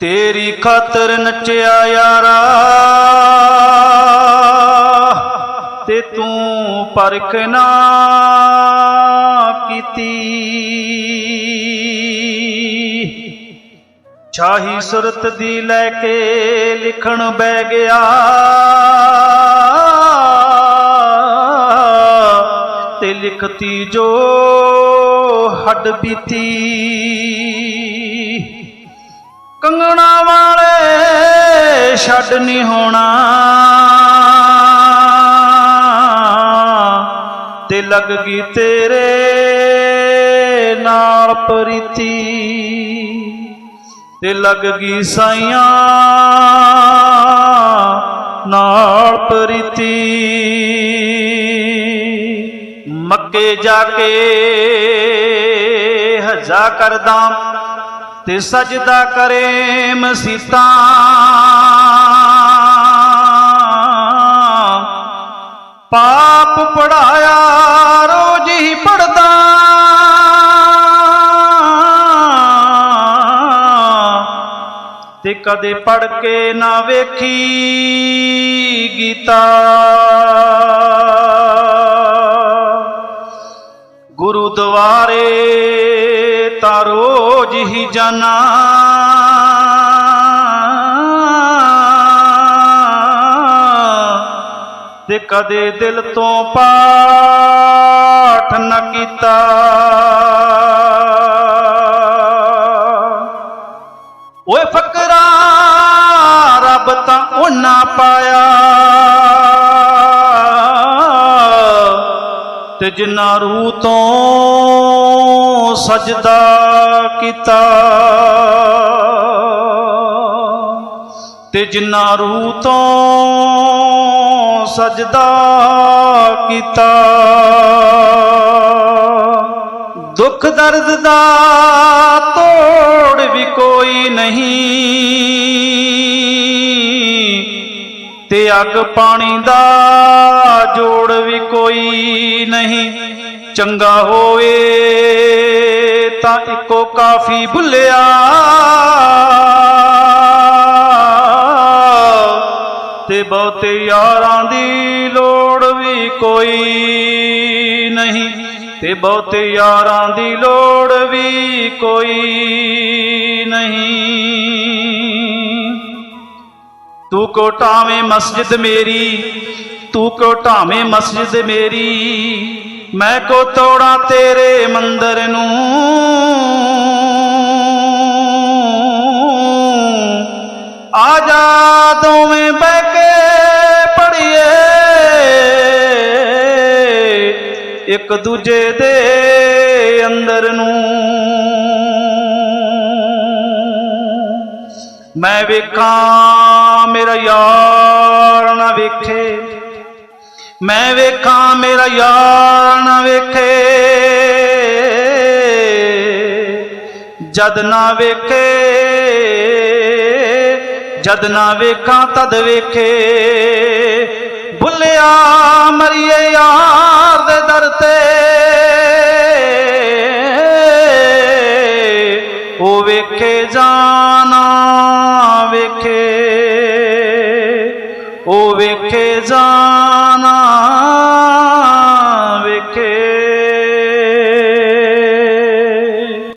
ਤੇਰੀ ਖਾਤਰ ਨੱਚਿਆ ਯਾਰਾ, ਤੇ ਤੂੰ ਪਰਖ ਨਾ ਕੀਤੀ। ਛਾਹੀ ਸੁਰਤ ਦੀ ਲੈ ਕੇ ਲਿਖਣ ਬਹਿ ਗਿਆ, ਤੇ ਲਿਖਤੀ ਜੋ ਹੱਡ ਬੀਤੀ। ਕੰਗਣਾ ਵਾਲੇ ਛੱਡ ਨਹੀਂ ਹੋਣਾ। ਤੇ ਲੱਗ ਗਈ ਤੇਰੇ ਨਾਲ ਪ੍ਰੀਤੀ। ਤੇ ਲੱਗ ਗਈ ਸਾਈਆਂ ਨਾਲ ਪ੍ਰੀਤੀ। ਮੱਕੇ ਜਾ ਕੇ ਹਜਾ ਕਰਦਾ ਤੇ ਸਜਦਾ ਕਰੇ ਮਸੀਤਾਂ। ਪਾਪ ਪੜਾਇਆ, ਰੋਜ਼ ਹੀ ਪੜਦਾ। ਤੇ ਕਦੇ ਪੜ ਕੇ ਨਾ ਵੇਖੀ ਗੀਤਾ। ਗੁਰਦੁਆਰੇ ਤਾਂ ਰੋਜ਼ ਹੀ ਜਾਣਾ ਤੇ ਕਦੇ ਦਿਲ ਤੋਂ ਪਾਠ ਨਾ ਕੀਤਾ। ਓਏ ਫਕਰਾ, ਰੱਬ ਤਾਂ ਉਹਨਾਂ ਪਾਇਆ। ਤੇ ਜਿੰਨਾ ਰੂਹ ਤੋਂ ਸਜਦਾ ਕੀਤਾ। ਤੇ ਜਿੰਨਾ ਰੂਹ ਤੋਂ ਸਜਦਾ ਕੀਤਾ। ਦੁੱਖ ਦਰਦ ਦਾ ਤੋੜ ਵੀ ਕੋਈ ਨਹੀਂ। ਤੇ ਅੱਗ ਪਾਣੀ ਦਾ ਜੋੜ ਵੀ ਕੋਈ ਨਹੀਂ। ਚੰਗਾ ਹੋਵੇ ਤਾਂ ਇੱਕੋ ਕਾਫੀ ਭੁੱਲਿਆ ਤੇ ਬਹੁਤੇ ਯਾਰਾਂ ਦੀ ਲੋੜ ਵੀ ਕੋਈ ਨਹੀਂ। ਤੇ ਬਹੁਤੇ ਯਾਰਾਂ ਦੀ ਲੋੜ ਵੀ ਕੋਈ ਨਹੀਂ। ਤੂੰ ਕੋ ਢਾਵੇਂ ਮਸਜਿਦ ਮੇਰੀ, ਤੂੰ ਕੋ ਢਾਵੇਂ ਮਸਜਿਦ ਮੇਰੀ। ਮੈਂ ਕੋ ਤੋੜਾਂ ਤੇਰੇ ਮੰਦਰ ਨੂੰ। ਆ ਜਾ ਦੋਵੇਂ ਬਹਿ ਕੇ ਪੜੀਏ ਇੱਕ ਦੂਜੇ ਦੇ ਅੰਦਰ ਨੂੰ। ਮੈਂ ਵੇਖਾਂ, ਮੇਰਾ ਯਾਰ ਨਾ ਵੇਖੇ। ਮੈਂ ਵੇਖਾਂ, ਮੇਰਾ ਯਾਰ ਨਾ ਵੇਖੇ। ਜਦ ਨਾ ਵੇਖੇ, ਜਦ ਨਾ ਵੇਖਾਂ, ਤਦ ਵੇਖੇ। ਭੁੱਲਿਆ ਮਰੀਏ ਯਾਰ ਦੇ ਦਰ ਤੇ। ਉਹ ਵੇਖੇ ਜਾਣਾ ਵੇਖੇ। ਉਹ ਵੇਖੇ ਜਾਣਾ